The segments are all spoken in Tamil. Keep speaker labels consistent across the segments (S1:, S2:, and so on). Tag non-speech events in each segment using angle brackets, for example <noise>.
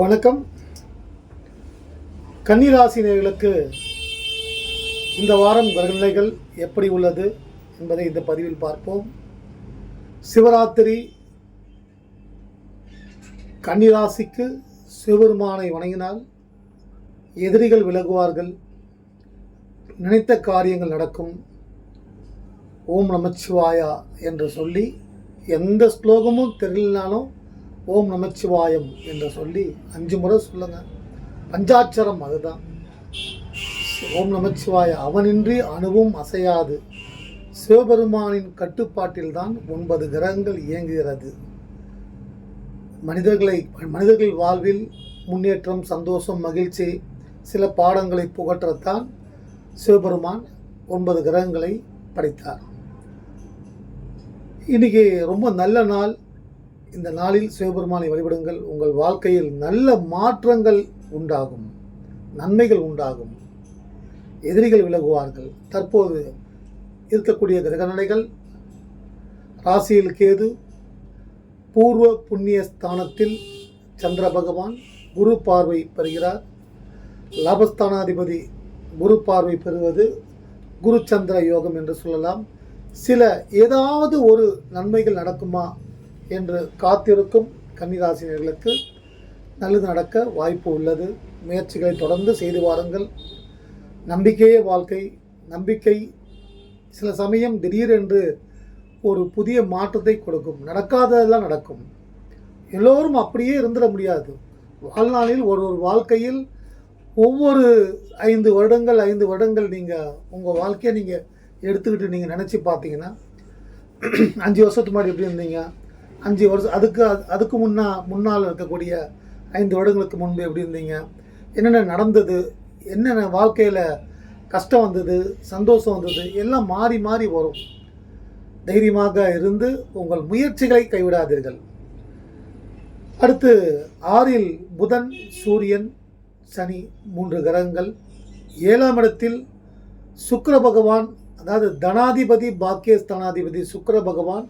S1: வணக்கம். கன்னிராசினியர்களுக்கு இந்த வாரம் கிரகநிலைகள் எப்படி உள்ளது என்பதை இந்த பதிவில் பார்ப்போம். சிவராத்திரி கன்னிராசிக்கு சிவபெருமானை வணங்கினால் எதிரிகள் விலகுவார்கள். நினைத்த காரியங்கள் நடக்கும். ஓம் நமச்சிவாயா என்று சொல்லி எந்த ஸ்லோகமும் தெரியலனாலும் ஓம் நமச்சிவாயம் என்று சொல்லி அஞ்சு முறை சொல்லுங்கள் பஞ்சாட்சரம் அதுதான். ஓம் நமச்சிவாய அவனின்றி அணுவும் அசையாது. சிவபெருமானின் கட்டுப்பாட்டில்தான் ஒன்பது கிரகங்கள் இயங்குகிறது. மனிதர்களை மனிதர்கள் வாழ்வில் முன்னேற்றம் சந்தோஷம் மகிழ்ச்சி சில பாடங்களை புகற்றத்தான் சிவபெருமான் ஒன்பது கிரகங்களை படைத்தார். இன்றைக்கி ரொம்ப நல்ல நாள். இந்த நாளில் சிவபெருமானை வழிபடுங்கள். உங்கள் வாழ்க்கையில் நல்ல மாற்றங்கள் உண்டாகும். நன்மைகள் உண்டாகும். எதிரிகள் விலகுவார்கள். தற்போது இருக்கக்கூடிய கிரகநிலைகள் ராசியில் கேது பூர்வ புண்ணிய ஸ்தானத்தில் சந்திர பகவான் குரு பார்வை பெறுகிறார். லாபஸ்தானாதிபதி குரு பார்வை பெறுவது குரு சந்திர யோகம் என்று சொல்லலாம். சில ஏதாவது ஒரு நன்மைகள் நடக்குமா என்று காத்திருக்கும் கன்னிராசினியர்களுக்கு நல்லது நடக்க வாய்ப்பு உள்ளது. முயற்சிகளை தொடர்ந்து செய்து வாருங்கள். நம்பிக்கையே வாழ்க்கை. நம்பிக்கை சில சமயம் திடீரென்று ஒரு புதிய மாற்றத்தை கொடுக்கும். நடக்காததெல்லாம் நடக்கும். எல்லோரும் அப்படியே இருந்துட முடியாது. வாழ்நாளில் ஒரு ஒரு வாழ்க்கையில் ஒவ்வொரு ஐந்து வருடங்கள் ஐந்து வருடங்கள் நீங்கள் உங்கள் வாழ்க்கையை நீங்கள் எடுத்துக்கிட்டு நீங்கள் நினச்சி பார்த்தீங்கன்னா அஞ்சு வருஷத்துக்கு முன்னாடி எப்படி இருந்தீங்க? அஞ்சு வருஷம் அதுக்கு அதுக்கு முன்னா முன்னால் இருக்கக்கூடிய ஐந்து வருடங்களுக்கு முன்பு எப்படி இருந்தீங்க? என்னென்ன நடந்தது? என்னென்ன வாழ்க்கையில் கஷ்டம் வந்தது? சந்தோஷம் வந்தது? எல்லாம் மாறி மாறி வரும். தைரியமாக இருந்து உங்கள் முயற்சிகளை கைவிடாதீர்கள். அடுத்து ஆறில் புதன் சூரியன் சனி மூன்று கிரகங்கள். ஏழாம் இடத்தில் சுக்கர பகவான் அதாவது தனாதிபதி பாக்கியஸ்தானாதிபதி சுக்கர பகவான்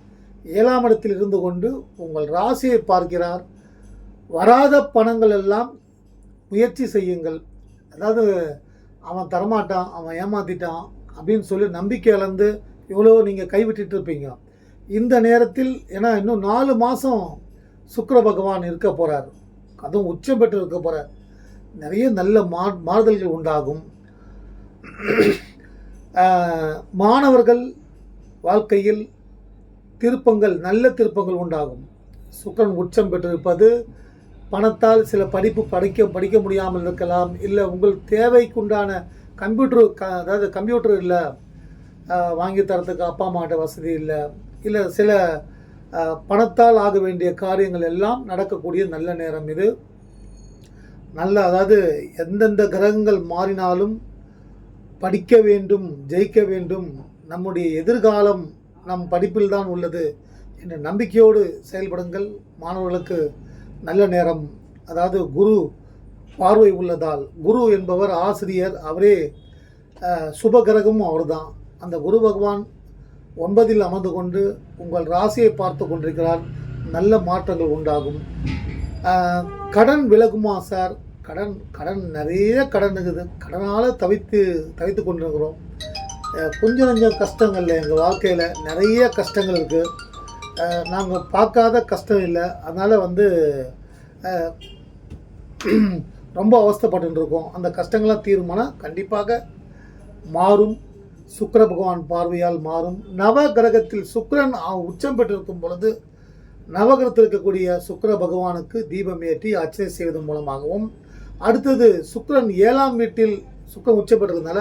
S1: ஏழாம் இடத்தில் இருந்து கொண்டு உங்கள் ராசியை பார்க்கிறார். வராத பணங்கள் எல்லாம் முயற்சி செய்யுங்கள். அதாவது அவன் தரமாட்டான் அவன் ஏமாத்திட்டான் அப்படின்னு சொல்லி நம்பிக்கை இழந்து இவ்வளோ நீங்கள் கைவிட்டுட்டு இருப்பீங்க. இந்த நேரத்தில் ஏன்னா இன்னும் நாலு மாதம் சுக்கர பகவான் இருக்க போகிறார் அதுவும் உச்சம் பெற்று இருக்க போகிறார் நிறைய நல்ல மா மாறுதல்கள் உண்டாகும். மாணவர்கள் வாழ்க்கையில் திருப்பங்கள் நல்ல திருப்பங்கள் உண்டாகும். சுக்கரன் உச்சம் பெற்றிருப்பது பணத்தால் சில படிப்பு படிக்க படிக்க முடியாமல் இருக்கலாம் இல்லை உங்கள் தேவைக்குண்டான கம்ப்யூட்டர் க அதாவது கம்ப்யூட்டர் இல்லை வாங்கி தரத்துக்கு அப்பா அம்மாட்ட வசதி இல்லை இல்லை சில பணத்தால் ஆக வேண்டிய காரியங்கள் எல்லாம் நடக்கக்கூடிய நல்ல நேரம் இது. நல்ல அதாவது எந்தெந்த கிரகங்கள் மாறினாலும் படிக்க வேண்டும் ஜெயிக்க வேண்டும் நம்முடைய எதிர்காலம் நம் படிப்பில் தான் உள்ளது என்ற நம்பிக்கையோடு செயல்படுங்கள். மாணவர்களுக்கு நல்ல நேரம். அதாவது குரு பார்வை உள்ளதால். குரு என்பவர் ஆசிரியர். அவரே சுபகிரகமும் அவர் தான் அவர்தான். அந்த குரு பகவான் ஒன்பதில் அமர்ந்து கொண்டு உங்கள் ராசியை பார்த்து கொண்டிருக்கிறார். நல்ல மாற்றங்கள் உண்டாகும். கடன் விலகுமா சார்? கடன் கடன் நிறைய கடன் இருக்குது. கடனால் தவித்து தவித்து கொண்டிருக்கிறோம். கொஞ்சம் கொஞ்சம் கஷ்டங்கள்ல எங்கள் வாழ்க்கையில் நிறைய கஷ்டங்கள் இருக்குது நாங்கள் பார்க்காத கஷ்டம் இல்லை. அதனால் வந்து <clears throat> ரொம்ப அவஸ்தப்பட்டுருக்கோம். அந்த கஷ்டங்கள்லாம் தீருமானா கண்டிப்பாக மாறும். சுக்கர பகவான் பார்வையால் மாறும். நவ கிரகத்தில் சுக்கரன் உச்சம் பெற்றிருக்கும் பொழுது நவகிரகத்தில் இருக்கக்கூடிய சுக்கர பகவானுக்கு தீபம் ஏற்றி அர்ச்சனை செய்வதன் மூலமாகவும் அடுத்தது சுக்கரன் ஏழாம் வீட்டில் சுக்கரன் உச்சம் பெற்றதுனால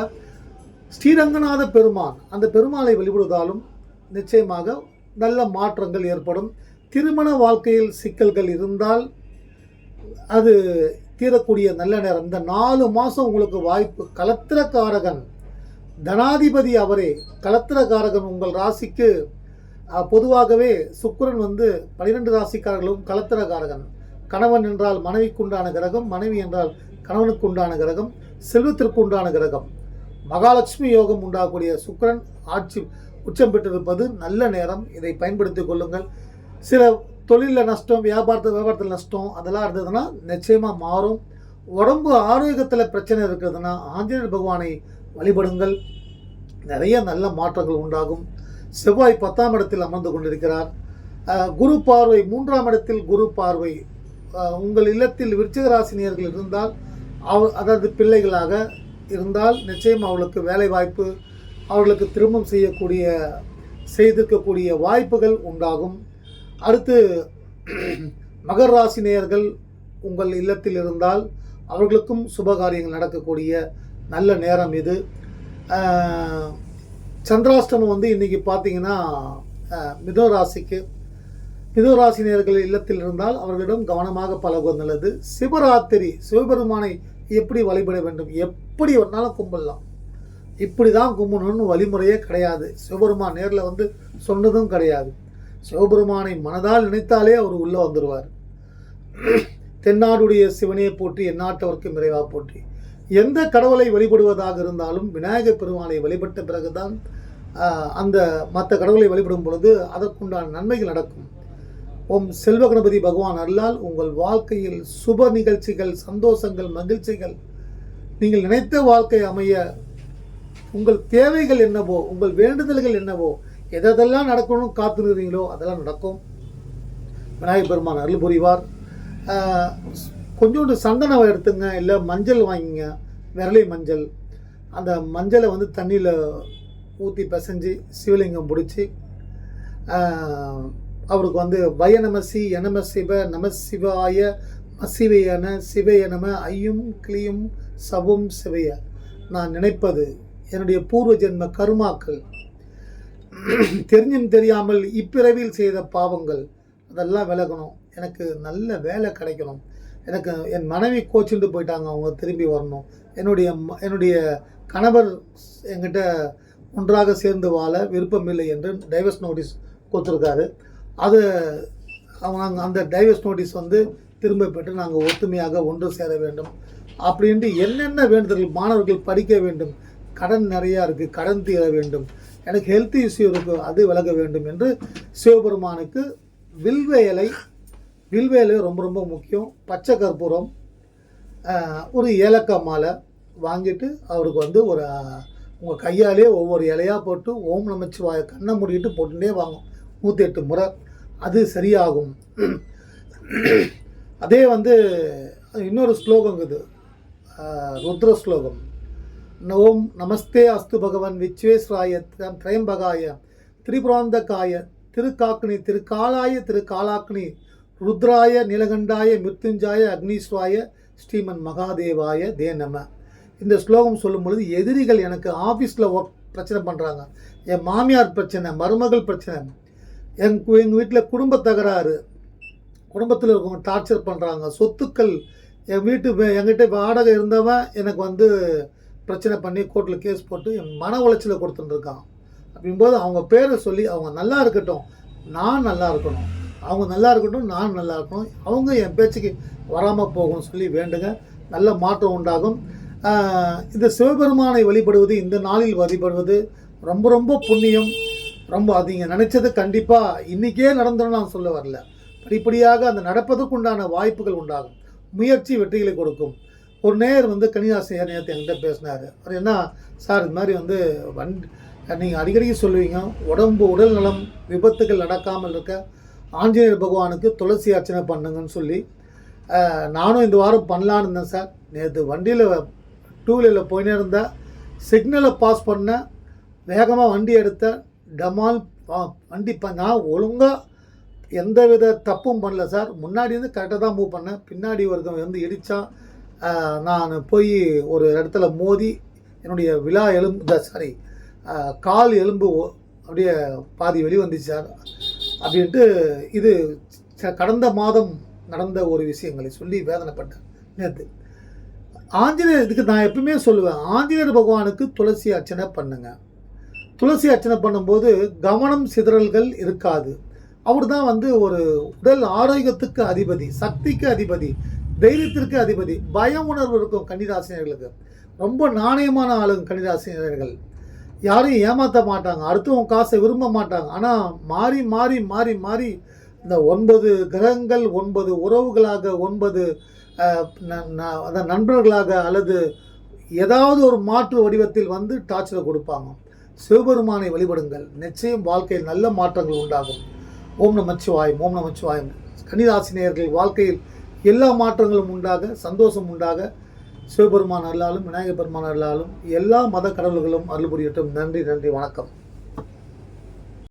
S1: ஸ்ரீரங்கநாத பெருமான் அந்த பெருமாளை வழிபடுவதாலும் நிச்சயமாக நல்ல மாற்றங்கள் ஏற்படும். திருமண வாழ்க்கையில் சிக்கல்கள் இருந்தால் அது தீரக்கூடிய நல்ல நேரம். இந்த நாலு மாதம் உங்களுக்கு வாய்ப்பு. கலத்திரக்காரகன் தனாதிபதி அவரே. கலத்திரக்காரகன் உங்கள் ராசிக்கு பொதுவாகவே சுக்கரன் வந்து பன்னிரெண்டு ராசிக்காரர்களும் கலத்திரக்காரகன். கணவன் என்றால் மனைவிக்குண்டான கிரகம் மனைவி என்றால் கணவனுக்கு உண்டான கிரகம் செல்வத்திற்கு உண்டான கிரகம். மகாலட்சுமி யோகம் உண்டாகக்கூடிய சுக்கிரன் ஆட்சி உச்சம் பெற்றிருப்பது நல்ல நேரம். இதை பயன்படுத்திக் கொள்ளுங்கள். சில தொழிலில் நஷ்டம் வியாபாரத்தில் வியாபாரத்தில் நஷ்டம் அதெல்லாம் இருந்ததுன்னா நிச்சயமாக மாறும். உடம்பு ஆரோக்கியத்தில் பிரச்சனை இருக்கிறதுனா ஆஞ்சநேயர் பகவானை வழிபடுங்கள். நிறைய நல்ல மாற்றங்கள் உண்டாகும். செவ்வாய் பத்தாம் இடத்தில் அமர்ந்து கொண்டிருக்கிறார். குரு பார்வை மூன்றாம் இடத்தில் குரு பார்வை. உங்கள் இல்லத்தில் விருச்சிக ராசினியர்கள் இருந்தால் அவ அதாவது பிள்ளைகளாக இருந்தால் நிச்சயம் அவர்களுக்கு வேலை வாய்ப்பு அவர்களுக்கு திருமணம் செய்யக்கூடிய செய்திருக்கக்கூடிய வாய்ப்புகள் உண்டாகும். அடுத்து <clears throat> மகர் ராசி நேயர்கள் உங்கள் இல்லத்தில் இருந்தால் அவர்களுக்கும் சுபகாரியங்கள் நடக்கக்கூடிய நல்ல நேரம் இது. சந்திராஷ்டமம் வந்து இன்றைக்கி பார்த்தீங்கன்னா மிதோ ராசிக்கு. மிதோ ராசி இல்லத்தில் இருந்தால் அவர்களிடம் கவனமாக பழகுவது நல்லது சிவராத்திரி சிவபெருமானை எப்படி வழிபட வேண்டும்? எப்படி வேணாலும் கும்பிடலாம். இப்படி தான் கும்பிடணும்னு வழிமுறையே கிடையாது. சிவபெருமான் நேரில் வந்து சொன்னதும் கிடையாது. சிவபெருமானை மனதால் நினைத்தாலே அவர் உள்ளே வந்துடுவார் தென்னாடுடைய சிவனையை போற்றி எந்நாட்டவர்க்கு நிறைவாக போற்றி. எந்த கடவுளை வழிபடுவதாக இருந்தாலும் விநாயகர் பெருமானை வழிபட்ட பிறகுதான் அந்த மற்ற கடவுளை வழிபடும் பொழுது அதற்குண்டான நன்மைகள் நடக்கும். ஓம் செல்வ கணபதி பகவான் அல்லால் உங்கள் வாழ்க்கையில் சுப நிகழ்ச்சிகள் சந்தோஷங்கள் மகிழ்ச்சிகள் நீங்கள் நினைத்த வாழ்க்கை அமைய உங்கள் தேவைகள் என்னவோ உங்கள் வேண்டுதல்கள் என்னவோ எதெல்லாம் நடக்கணும்னு காத்துருக்கிறீங்களோ அதெல்லாம் நடக்கும். விநாயகர் பெருமான் அருள் புரிவார். கொஞ்சோண்டு சந்தனம் எடுத்துங்க இல்லை மஞ்சள் வாங்கிங்க விரலை மஞ்சள். அந்த மஞ்சளை வந்து தண்ணியில் ஊற்றி பிசைஞ்சு சிவலிங்கம் பிடிச்சி அவருக்கு வந்து வய நமசி எனம சிவ நம சிவாய மசிவையன சிவைய நம ஐயும் கிளியும் சவும் சிவைய. நான் நினைப்பது என்னுடைய பூர்வ ஜென்ம கருமாக்கள். தெரிஞ்சும் தெரியாமல் இப்பிறவியில் செய்த பாவங்கள். அதெல்லாம் விலகணும். எனக்கு நல்ல வேலை கிடைக்கணும். எனக்கு என் மனைவி கோச்சிட்டு போயிட்டாங்க. அவங்க திரும்பி வரணும். என்னுடைய ம- என்னுடைய கணவர் என்கிட்ட ஒன்றாக சேர்ந்து வாழ விருப்பமில்லை என்று டைவர்ஸ் நோட்டீஸ் கொடுத்துருக்காரு. அது அவங்க அந்த டைவர்ஸ் நோட்டீஸ் வந்து திரும்ப பெற்று நாங்கள் ஒத்துமையாக ஒன்று சேர வேண்டும். அப்படின்ட்டு என்னென்ன வேண்டுதல்கள் மாணவர்கள் படிக்க வேண்டும். கடன் நிறையா இருக்குது கடன் தீர வேண்டும். எனக்கு ஹெல்த் இஷ்யூ இருக்குது அது விலக வேண்டும் என்று சிவபெருமானுக்கு வில்வேலை வில்வேலை ரொம்ப ரொம்ப முக்கியம். பச்சை கற்பூரம் ஒரு ஏலக்காய் மாலை வாங்கிட்டு அவருக்கு வந்து ஒரு உங்கள் கையாலே ஒவ்வொரு இலையாக போட்டு ஓம் நமச்சிவாய கண்ணை மூடிட்டு போட்டுகிட்டே வாங்கும் நூற்றி எட்டு முறை. அது சரியாகும். அதே வந்து இன்னொரு ஸ்லோகம் இது ருத்ர ஸ்லோகம் ஓம் நமஸ்தே அஸ்து பகவன் விச்வேஸ்வராய திரயம்பகாய திரிபுராந்தகாய திருக்காக்னி திருக்காலாய திருக்காலாக்னி ருத்ராய நீலகண்டாய மிருத்துஞ்சாய அக்னீஸ்வாய ஸ்ரீமன் மகாதேவாய தே நம. இந்த ஸ்லோகம் சொல்லும் பொழுது எதிரிகள் எனக்கு ஆஃபீஸில் ஒர்க் பிரச்சனை பண்ணுறாங்க என் மாமியார் பிரச்சனை மருமகள் பிரச்சனை எங் எங்கள் வீட்டில் குடும்ப தகராறு. குடும்பத்தில் இருக்கவங்க டார்ச்சர் பண்ணுறாங்க சொத்துக்கள் என் வீட்டு என்கிட்ட வாடகை இருந்தவன் எனக்கு வந்து பிரச்சனை பண்ணி கோர்ட்டில் கேஸ் போட்டு என் மன உளைச்சலை கொடுத்துட்டுருக்கான் அப்படிங்கும்போது அவங்க பேரை சொல்லி அவங்க நல்லா இருக்கட்டும் நான் நல்லா இருக்கணும். அவங்க நல்லா இருக்கட்டும் நான் நல்லா இருக்கணும். அவங்க என் பேச்சுக்கு வராமல் போகணும்னு சொல்லி வேண்டுங்க. நல்ல மாற்றம் உண்டாகும். இந்த சிவபெருமானை வழிபடுவது இந்த நாளில் வழிபடுவது ரொம்ப ரொம்ப புண்ணியம். ரொம்ப அதிக நினச்சது கண்டிப்பாக இன்றைக்கே நடந்துடும் நான் சொல்ல வரல. படிப்படியாக அந்த நடப்பதற்குண்டான வாய்ப்புகள் உண்டாகும். முயற்சி வெற்றிகளை கொடுக்கும். ஒரு நேர் வந்து கன்னியாசிரியர் நேரத்தை என்கிட்ட பேசினார். அவர் என்ன சார் இது மாதிரி வந்து வண் நீங்கள் அடிக்கடிக்கு சொல்லுவீங்க. உடம்பு உடல் நலம் விபத்துகள் நடக்காமல் இருக்க ஆஞ்சநேயர் பகவானுக்கு துளசி அர்ச்சனை பண்ணுங்கன்னு சொல்லி நானும் இந்த வாரம் பண்ணலான்னு இருந்தேன் சார். நேற்று வண்டியில் டூ வீலரில் போயினே இருந்தேன். சிக்னலை பாஸ் பண்ணேன். வேகமாக வண்டி எடுத்தேன். டமால் வண்டி ப நான் ஒழுங்காக எந்த வித தப்பும் பண்ணல சார். முன்னாடி வந்து கரெக்டாக தான் மூவ் பண்ணேன். பின்னாடி ஒருத்தன் வந்து இடித்தா நான் போய் ஒரு இடத்துல மோதி என்னுடைய விழா எலும்பு சாரி கால் எலும்பு அப்படியே பாதி வெளி வந்துச்சு சார். அப்படின்ட்டு இது ச- கடந்த மாதம் நடந்த ஒரு விஷயங்களை சொல்லி வேதனைப்பட்டேன் நேற்று ஆஞ்சநேயர் இதுக்கு நான் எப்பவுமே சொல்லுவேன். ஆஞ்சநேயர் பகவானுக்கு துளசி அர்ச்சனை பண்ணுங்கள் துளசி அர்ச்சனை பண்ணும்போது கவனம் சிதறல்கள் இருக்காது. அவர் தான் வந்து ஒரு உடல் ஆரோக்கியத்துக்கு அதிபதி சக்திக்கு அதிபதி தைரியத்திற்கு அதிபதி. பய உணர்வு இருக்கும் கன்னிராசினியர்களுக்கு. ரொம்ப நாணயமான ஆளுங்க கன்னிராசினியர்கள். யாரையும் ஏமாற்ற மாட்டாங்க. அடுத்தவங்க காசை விரும்ப மாட்டாங்க. ஆனால் மாறி மாறி மாறி மாறி இந்த ஒன்பது கிரகங்கள் ஒன்பது உறவுகளாக ஒன்பது அதான் நண்பர்களாக அல்லது ஏதாவது ஒரு மாற்று வடிவத்தில் வந்து டார்ச்சரை கொடுப்பாங்க. சிவபெருமானை வழிபடுங்கள். நிச்சயம் வாழ்க்கையில் நல்ல மாற்றங்கள் உண்டாகும். ஓம் நமச்சிவாயம் ஓம் நமச்சிவாயம். கன்னிராசினியர்கள் வாழ்க்கையில் எல்லா மாற்றங்களும் உண்டாக சந்தோஷம் உண்டாக சிவபெருமான் அருளாலும் விநாயகர் பெருமான் அருளாலும் எல்லா மத கடவுள்களும் அருள் புரியட்டும். நன்றி நன்றி வணக்கம்.